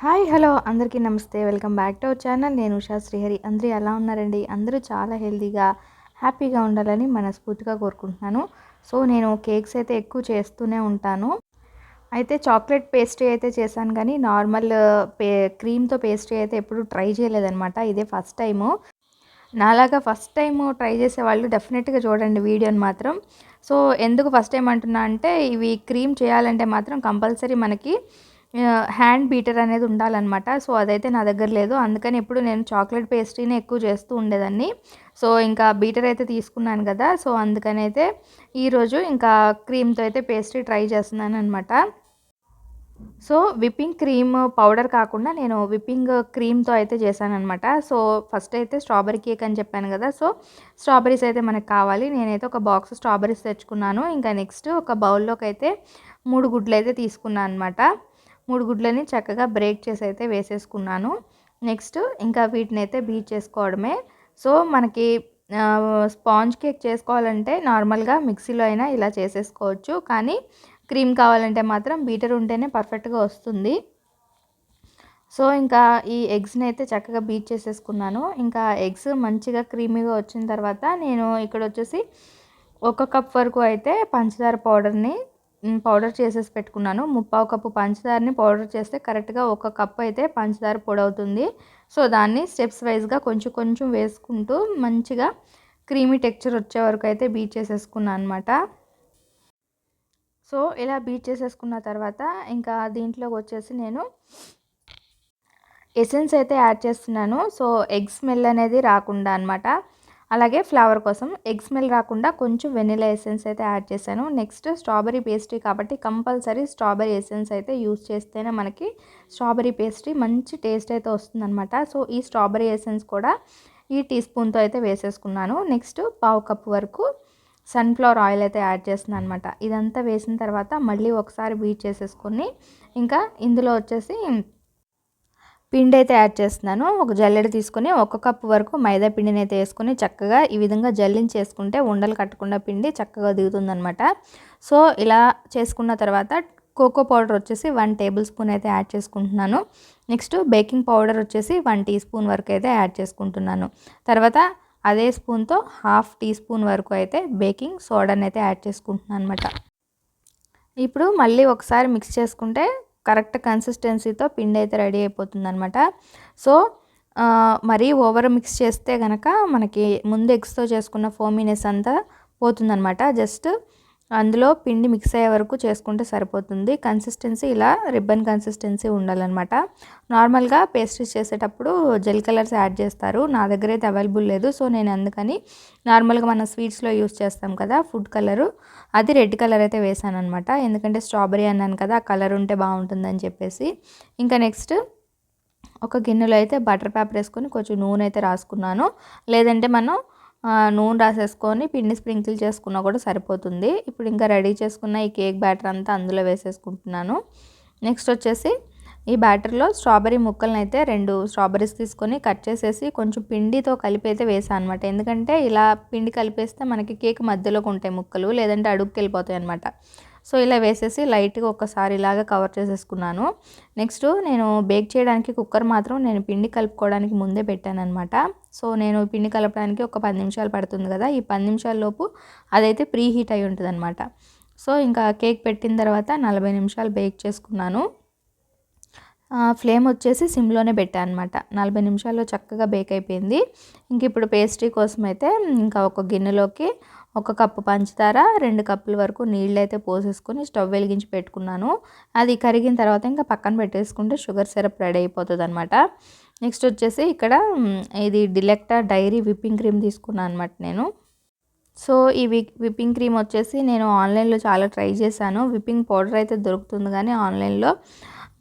Hi hello అందరికీ నమస్తే. Welcome back to our channel. నేను ఉషా శ్రీహరి. అందరూ ఎలా ఉన్నారండి? అందరూ చాలా హెల్దీగా హ్యాపీగా ఉండాలని మనస్ఫూర్తిగా కోరుకుంటున్నాను. సో నేను కేక్స్ అయితే ఎక్కువ చేస్తూనే ఉంటాను. అయితే చాక్లెట్ పేస్ట్రీ అయితే చేశాను కానీ నార్మల్ పే క్రీమ్తో పేస్ట్రీ అయితే ఎప్పుడు ట్రై చేయలేదనమాట ఇదే ఫస్ట్ టైము. నాలాగా ఫస్ట్ టైం ట్రై చేసే వాళ్ళు డెఫినెట్గా చూడండి వీడియోని మాత్రం. సో ఎందుకు ఫస్ట్ టైం అంటున్నా అంటే ఇవి క్రీమ్ చేయాలంటే మాత్రం కంపల్సరీ మనకి హ్యాండ్ బీటర్ అనేది ఉండాలన్నమాట. సో అదైతే నా దగ్గర లేదు. అందుకని ఎప్పుడు నేను చాక్లెట్ పేస్ట్రీని ఎక్కువ చేస్తూ ఉండేదాన్ని. సో ఇంకా బీటర్ అయితే తీసుకున్నాను కదా. సో అందుకని అయితే ఈరోజు ఇంకా క్రీమ్తో అయితే పేస్ట్రీ ట్రై చేస్తున్నాను అనమాట సో విప్పింగ్ క్రీమ్ పౌడర్ కాకుండా నేను విప్పింగ్ క్రీమ్తో అయితే చేశాను అనమాట సో ఫస్ట్ అయితే స్ట్రాబెరీ కేక్ అని చెప్పాను కదా. సో స్ట్రాబెరీస్ అయితే మనకు కావాలి. నేనైతే ఒక బాక్స్ స్ట్రాబెరీస్ తెచ్చుకున్నాను. ఇంకా నెక్స్ట్ ఒక బౌల్లోకి అయితే మూడు గుడ్లు అయితే తీసుకున్నాను అనమాట మూడు గుడ్లని చక్కగా బ్రేక్ చేసి అయితే వేసేసుకున్నాను. నెక్స్ట్ ఇంకా వీటిని అయితే బీట్ చేసుకోవడమే. సో మనకి స్పాంజ్ కేక్ చేసుకోవాలంటే నార్మల్గా మిక్సీలో అయినా ఇలా చేసేసుకోవచ్చు. కానీ క్రీమ్ కావాలంటే మాత్రం బీటర్ ఉంటేనే పర్ఫెక్ట్గా వస్తుంది. సో ఇంకా ఈ ఎగ్స్ని అయితే చక్కగా బీట్ చేసేసుకున్నాను. ఇంకా ఎగ్స్ మంచిగా క్రీమీగా వచ్చిన తర్వాత నేను ఇక్కడ వచ్చేసి ఒక కప్ వరకు అయితే పంచదార పౌడర్ని పౌడర్ చేసేసి పెట్టుకున్నాను. ముప్పావు కప్పు పంచదారని పౌడర్ చేస్తే కరెక్ట్గా ఒక కప్ అయితే పంచదార పొడి అవుతుంది. సో దాన్ని స్టెప్స్ వైజ్గా కొంచెం కొంచెం వేసుకుంటూ మంచిగా క్రీమీ టెక్చర్ వచ్చే వరకు అయితే బీట్ చేసేసుకున్నాను అనమాట సో ఇలా బీట్ చేసేసుకున్న తర్వాత ఇంకా దీంట్లోకి వచ్చేసి నేను ఎసెన్స్ అయితే యాడ్ చేస్తున్నాను. సో ఎగ్ స్మెల్ అనేది రాకుండా అనమాట అలాగే ఫ్లేవర్ కోసం ఎగ్ స్మెల్ రాకుండా కొంచెం వెనిలా ఎసెన్స్ అయితే యాడ్ చేశాను. నెక్స్ట్ స్ట్రాబెరీ పేస్ట్రీ కాబట్టి కంపల్సరీ స్ట్రాబెరీ ఎసెన్స్ అయితే యూస్ చేస్తేనే మనకి స్ట్రాబెరీ పేస్ట్రీ మంచి టేస్ట్ అయితే వస్తుందన్నమాట. సో ఈ స్ట్రాబెరీ ఎసెన్స్ కూడా ఈ టీ స్పూన్తో అయితే వేసేసుకున్నాను. నెక్స్ట్ పావు కప్ వరకు సన్ఫ్లవర్ ఆయిల్ అయితే యాడ్ చేస్తున్నాను అనమాట ఇదంతా వేసిన తర్వాత మళ్ళీ ఒకసారి బీట్ చేసేసుకొని ఇంకా ఇందులో వచ్చేసి పిండి అయితే యాడ్ చేస్తున్నాను. ఒక జల్లెడ తీసుకొని ఒక కప్పు వరకు మైదా పిండిని అయితే వేసుకొని చక్కగా ఈ విధంగా జల్లించేసుకుంటే ఉండలు కట్టకుండా పిండి చక్కగా దిగుతుందనమాట సో ఇలా చేసుకున్న తర్వాత కోకో పౌడర్ వచ్చేసి వన్ టేబుల్ స్పూన్ అయితే యాడ్ చేసుకుంటున్నాను. నెక్స్ట్ బేకింగ్ పౌడర్ వచ్చేసి వన్ టీ స్పూన్ వరకు అయితే యాడ్ చేసుకుంటున్నాను. తర్వాత అదే స్పూన్తో హాఫ్ టీ స్పూన్ వరకు అయితే బేకింగ్ సోడాని అయితే యాడ్ చేసుకుంటున్నాను అనమాట ఇప్పుడు మళ్ళీ ఒకసారి మిక్స్ చేసుకుంటే కరెక్ట్ కన్సిస్టెన్సీతో పిండి అయితే రెడీ అయిపోతుంది అనమాట సో మరీ ఓవర్ మిక్స్ చేస్తే కనుక మనకి ముందు ఎగ్స్తో చేసుకున్న ఫోమీనెస్ అంతా పోతుందనమాట జస్ట్ అందులో పిండి మిక్స్ అయ్యే వరకు చేసుకుంటే సరిపోతుంది. కన్సిస్టెన్సీ ఇలా రిబ్బన్ కన్సిస్టెన్సీ ఉండాలన్నమాట. నార్మల్గా పేస్ట్రీస్ చేసేటప్పుడు జెల్ కలర్స్ యాడ్ చేస్తారు. నా దగ్గర అయితే అవైలబుల్ లేదు సో నేను అందుకని నార్మల్గా మన స్వీట్స్లో యూస్ చేస్తాం కదా ఫుడ్ కలరు అది రెడ్ కలర్ అయితే వేసాను అనమాట ఎందుకంటే స్ట్రాబెరీ అన్నాను కదా ఆ కలర్ ఉంటే బాగుంటుందని చెప్పేసి. ఇంకా నెక్స్ట్ ఒక గిన్నెలో అయితే బటర్ పేపర్ వేసుకొని కొంచెం నూనె అయితే రాసుకున్నాను. లేదంటే మనం నూనె రాసేసుకొని పిండి స్ప్రింకిల్ చేసుకున్నా కూడా సరిపోతుంది. ఇప్పుడు ఇంకా రెడీ చేసుకున్న ఈ కేక్ బ్యాటర్ అంతా అందులో వేసేసుకుంటున్నాను. నెక్స్ట్ వచ్చేసి ఈ బ్యాటర్లో స్ట్రాబెరీ ముక్కలను అయితే రెండు స్ట్రాబెరీస్ తీసుకొని కట్ చేసేసి కొంచెం పిండితో కలిపి అయితే వేసాను అనమాట ఎందుకంటే ఇలా పిండి కలిపేస్తే మనకి కేక్ మధ్యలోకి ఉంటాయి ముక్కలు లేదంటే అడుగుకి వెళ్ళిపోతాయి అనమాట సో ఇలా వేసేసి లైట్గా ఒకసారి ఇలాగా కవర్ చేసేసుకున్నాను. నెక్స్ట్ నేను బేక్ చేయడానికి కుక్కర్ మాత్రం నేను పిండి కలుపుకోవడానికి ముందే పెట్టాను అనమాట సో నేను పిండి కలపడానికి ఒక పది నిమిషాలు పడుతుంది కదా ఈ పది నిమిషాల్లోపు అదైతే ప్రీ హీట్ అయి ఉంటుంది అనమాట సో ఇంకా కేక్ పెట్టిన తర్వాత నలభై నిమిషాలు బేక్ చేసుకున్నాను. ఫ్లేమ్ వచ్చేసి సిమ్లోనే పెట్టాను అనమాట నలభై నిమిషాల్లో చక్కగా బేక్ అయిపోయింది. ఇంక ఇప్పుడు పేస్ట్రీ కోసం అయితే ఇంకా ఒక గిన్నెలోకి ఒక కప్పు పంచదార రెండు కప్పుల వరకు నీళ్ళు అయితే పోసేసుకొని స్టవ్ వెలిగించి పెట్టుకున్నాను. అది కరిగిన తర్వాత ఇంకా పక్కన పెట్టేసుకుంటే షుగర్ సిరప్ రెడీ అయిపోతుంది అనమాట నెక్స్ట్ వచ్చేసి ఇక్కడ ఇది డిలెక్టా డైరీ విప్పింగ్ క్రీమ్ తీసుకున్నాను అనమాట నేను. సో ఈ విప్పింగ్ క్రీమ్ వచ్చేసి నేను ఆన్లైన్లో చాలా ట్రై చేశాను. విప్పింగ్ పౌడర్ అయితే దొరుకుతుంది కానీ ఆన్లైన్లో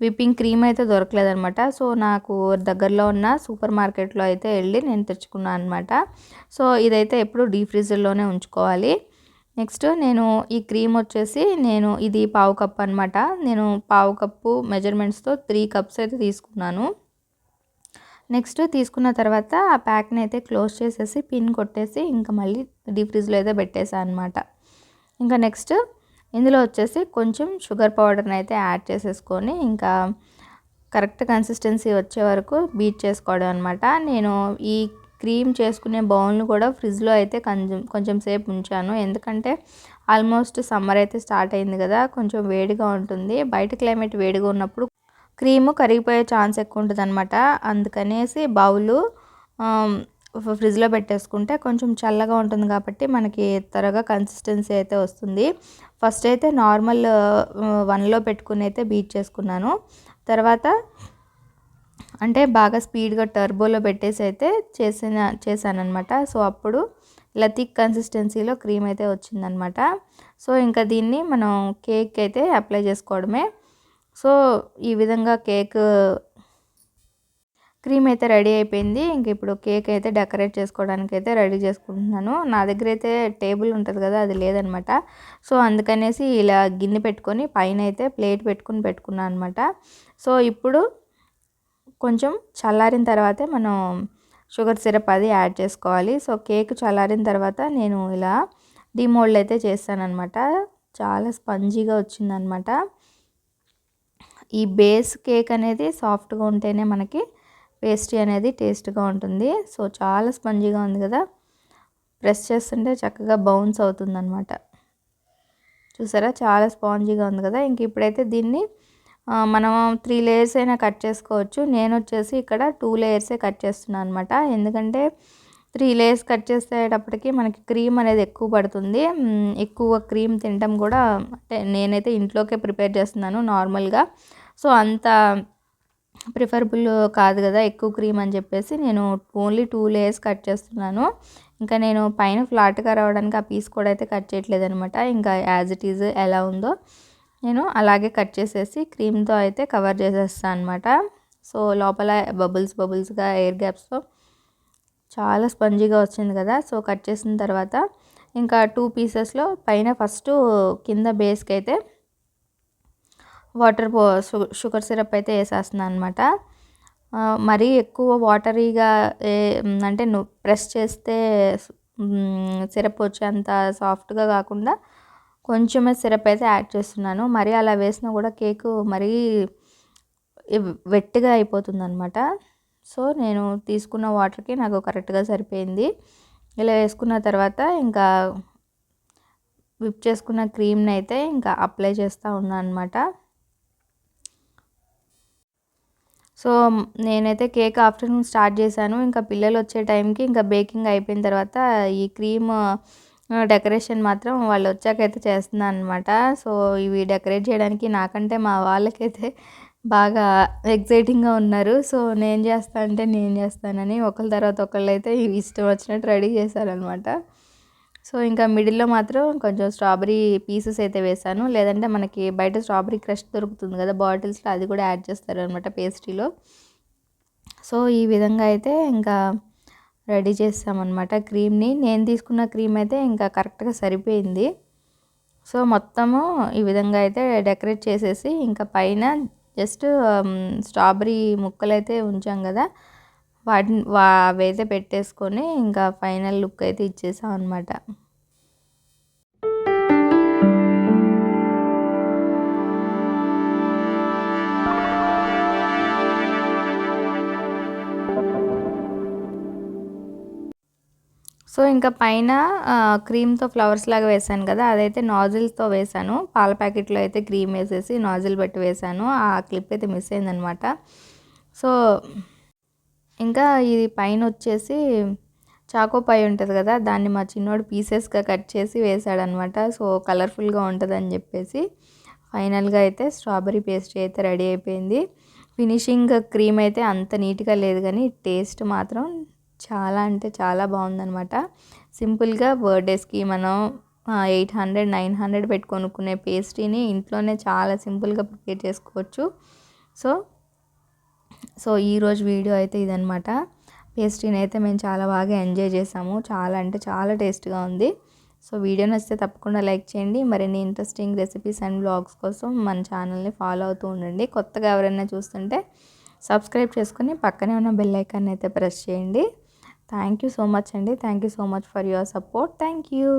విప్పింగ్ క్రీమ్ అయితే దొరకలేదనమాట సో నాకు దగ్గరలో ఉన్న సూపర్ మార్కెట్లో అయితే వెళ్ళి నేను తెచ్చుకున్నాను అనమాట సో ఇదైతే ఎప్పుడు డీప్ ఫ్రీజర్లోనే ఉంచుకోవాలి. నెక్స్ట్ నేను ఈ క్రీమ్ వచ్చేసి నేను ఇది పావు కప్ అనమాట నేను పావు కప్పు మెజర్మెంట్స్తో త్రీ కప్స్ అయితే తీసుకున్నాను. నెక్స్ట్ తీసుకున్న తర్వాత ఆ ప్యాక్ని అయితే క్లోజ్ చేసేసి పిన్ కొట్టేసి ఇంకా మళ్ళీ డీప్ ఫ్రిడ్జ్లో అయితే పెట్టేసాను అనమాట ఇంకా నెక్స్ట్ ఇందులో వచ్చేసి కొంచెం షుగర్ పౌడర్ని అయితే యాడ్ చేసేసుకొని ఇంకా కరెక్ట్ కన్సిస్టెన్సీ వచ్చే వరకు బీట్ చేసుకోవడం అనమాట నేను ఈ క్రీమ్ చేసుకునే బౌల్ను కూడా ఫ్రిడ్జ్లో అయితే కొంచెం కొంచెం సేపు ఉంచాను. ఎందుకంటే ఆల్మోస్ట్ సమ్మర్ అయితే స్టార్ట్ అయింది కదా కొంచెం వేడిగా ఉంటుంది. బయట క్లైమేట్ వేడిగా ఉన్నప్పుడు క్రీము కరిగిపోయే ఛాన్స్ ఎక్కువ ఉంటుంది అనమాట అందుకనేసి బౌలు ఫ్రిడ్జ్లో పెట్టేసుకుంటే కొంచెం చల్లగా ఉంటుంది కాబట్టి మనకి త్వరగా కన్సిస్టెన్సీ అయితే వస్తుంది. ఫస్ట్ అయితే నార్మల్ వన్లో పెట్టుకుని అయితే బీట్ చేసుకున్నాను. తర్వాత అంటే బాగా స్పీడ్గా టర్బోలో పెట్టేసి అయితే చేసిన చేశానమాట సో అప్పుడు ఇలా థిక్ కన్సిస్టెన్సీలో క్రీమ్ అయితే వచ్చిందనమాట సో ఇంకా దీన్ని మనం కేక్ అయితే అప్లై చేసుకోవడమే. సో ఈ విధంగా కేక్ క్రీమ్ అయితే రెడీ అయిపోయింది. ఇంక ఇప్పుడు కేక్ అయితే డెకరేట్ చేసుకోవడానికి అయితే రెడీ చేసుకుంటున్నాను. నా దగ్గర అయితే టేబుల్ ఉంటుంది కదా అది లేదనమాట. సో అందుకనేసి ఇలా గిన్నె పెట్టుకొని పైన అయితే ప్లేట్ పెట్టుకుని పెట్టుకున్నాను అనమాట. సో ఇప్పుడు కొంచెం చల్లారిన తర్వాతే మనం షుగర్ సిరప్ అది యాడ్ చేసుకోవాలి. సో కేక్ చల్లారిన తర్వాత నేను ఇలా డిమోల్డ్ అయితే చేస్తానమాట చాలా స్పంజీగా వచ్చిందనమాట. ఈ బేస్ కేక్ అనేది సాఫ్ట్గా ఉంటేనే మనకి పేస్ట్రీ అనేది టేస్ట్గా ఉంటుంది. సో చాలా స్పంజీగా ఉంది కదా? ప్రెస్ చేస్తుంటే చక్కగా బౌన్స్ అవుతుందన్నమాట. చూసారా? చాలా స్పాంజీగా ఉంది కదా? ఇంక ఇప్పుడైతే దీన్ని మనం త్రీ లేయర్స్ అయినా కట్ చేసుకోవచ్చు. నేను వచ్చేసి ఇక్కడ టూ లేయర్సే కట్ చేస్తున్నాను అనమాట ఎందుకంటే త్రీ లేయర్స్ కట్ చేసేటప్పటికి మనకి క్రీమ్ అనేది ఎక్కువ పడుతుంది. ఎక్కువ క్రీమ్ తినటం కూడా అంటే నేనైతే ఇంట్లోకే ప్రిపేర్ చేస్తున్నాను నార్మల్గా. సో అంత ప్రిఫరబుల్ కాదు కదా ఎక్కువ క్రీమ్ అని చెప్పేసి నేను ఓన్లీ టూ లేయర్స్ కట్ చేస్తున్నాను. ఇంకా నేను పైన ఫ్లాట్గా రావడానికి ఆ పీస్ కూడా అయితే కట్ చేయట్లేదు అనమాట ఇంకా యాజ్ ఇట్ ఈజ్ ఎలా ఉందో నేను అలాగే కట్ చేసేసి క్రీమ్తో అయితే కవర్ చేసేస్తాను అనమాట సో లోపల బబుల్స్ బబుల్స్గా ఎయిర్ గ్యాప్స్తో చాలా స్పంజీగా వచ్చింది కదా సో కట్ చేసిన తర్వాత ఇంకా టూ పీసెస్లో పైన ఫస్ట్ కింద బేస్కి అయితే వాటర్ పో షుగర్ సిరప్ అయితే వేసేస్తున్నాను అనమాట మరీ ఎక్కువ వాటరీగా అంటే నువ్వు ప్రెస్ చేస్తే సిరప్ వచ్చేంత సాఫ్ట్గా కాకుండా కొంచెమే సిరప్ అయితే యాడ్ చేస్తున్నాను. మరీ అలా వేసినా కూడా కేకు మరీ వెట్టిగా అయిపోతుంది అనమాట సో నేను తీసుకున్న వాటర్కి నాకు కరెక్ట్గా సరిపోయింది. ఇలా వేసుకున్న తర్వాత ఇంకా విప్ చేసుకున్న క్రీమ్ని అయితే ఇంకా అప్లై చేస్తూ ఉన్నాను అనమాట సో నేనైతే కేక్ ఆఫ్టర్నూన్ స్టార్ట్ చేశాను. ఇంకా పిల్లలు వచ్చే టైంకి ఇంకా బేకింగ్ అయిపోయిన తర్వాత ఈ క్రీమ్ డెకరేషన్ మాత్రం వాళ్ళు వచ్చాకైతే చేస్తున్నాను అనమాట సో ఇవి డెకరేట్ చేయడానికి నాకంటే మా వాళ్ళకైతే బాగా ఎగ్జైటింగ్గా ఉన్నారు. సో నేను చేస్తా అంటే నేను చేస్తానని ఒకళ్ళ తర్వాత ఒకళ్ళు అయితే ఇష్టం వచ్చినట్టు రెడీ చేశారనమాట సో ఇంకా మిడిల్లో మాత్రం కొంచెం స్ట్రాబెరీ పీసెస్ అయితే వేసాను లేదంటే మనకి బయట స్ట్రాబెరీ క్రష్ దొరుకుతుంది కదా బాటిల్స్లో అది కూడా యాడ్ చేస్తారు అనమాట పేస్ట్రీలో. సో ఈ విధంగా అయితే ఇంకా రెడీ చేస్తామన్నమాట క్రీమ్ని. నేను తీసుకున్న క్రీమ్ అయితే ఇంకా కరెక్ట్గా సరిపోయింది. సో మొత్తము ఈ విధంగా అయితే డెకరేట్ చేసేసి ఇంకా పైన జస్ట్ స్ట్రాబెరీ ముక్కలు అయితే ఉంచాం కదా వాటిని వా అవైతే పెట్టేసుకొని ఇంకా ఫైనల్ లుక్ అయితే ఇచ్చేసాం అనమాట సో ఇంకా పైన క్రీమ్తో ఫ్లవర్స్ లాగా వేసాను కదా అదైతే నాజిల్స్తో వేసాను పాల ప్యాకెట్లో అయితే క్రీమ్ వేసేసి నాజిల్ పెట్టి వేసాను ఆ క్లిప్ అయితే మిస్ అయిందనమాట సో ఇంకా ఇది పైన వచ్చేసి చాకో పై ఉంటుంది కదా దాన్ని మా చిన్నోడు పీసెస్గా కట్ చేసి వేసాడనమాట. సో కలర్ఫుల్గా ఉంటుందని చెప్పేసి ఫైనల్గా అయితే స్ట్రాబెరీ పేస్ట్రీ అయితే రెడీ అయిపోయింది. ఫినిషింగ్ క్రీమ్ అయితే అంత నీట్గా లేదు కానీ టేస్ట్ మాత్రం చాలా అంటే చాలా బాగుందనమాట. సింపుల్గా బర్త్డేస్కి మనం ఎయిట్ హండ్రెడ్ నైన్ హండ్రెడ్ పెట్టుకొనుకునే పేస్ట్రీని ఇంట్లోనే చాలా సింపుల్గా ప్రిపేర్ చేసుకోవచ్చు. సో సో ఈరోజు వీడియో అయితే ఇదనమాట పేస్ట్రీని అయితే మేము చాలా బాగా ఎంజాయ్ చేసాము. చాలా అంటే చాలా టేస్ట్గా ఉంది. సో వీడియో నచ్చితే తప్పకుండా లైక్ చేయండి. మరిన్ని ఇంట్రెస్టింగ్ రెసిపీస్ అండ్ బ్లాగ్స్ కోసం మన ఛానల్ని ఫాలో అవుతూ ఉండండి. కొత్తగా ఎవరైనా చూస్తుంటే సబ్స్క్రైబ్ చేసుకుని పక్కనే ఉన్న బెల్ ఐకాన్ అయితే ప్రెస్ చేయండి. థ్యాంక్ యూ సో మచ్ అండి. Thank you so much for your support thank you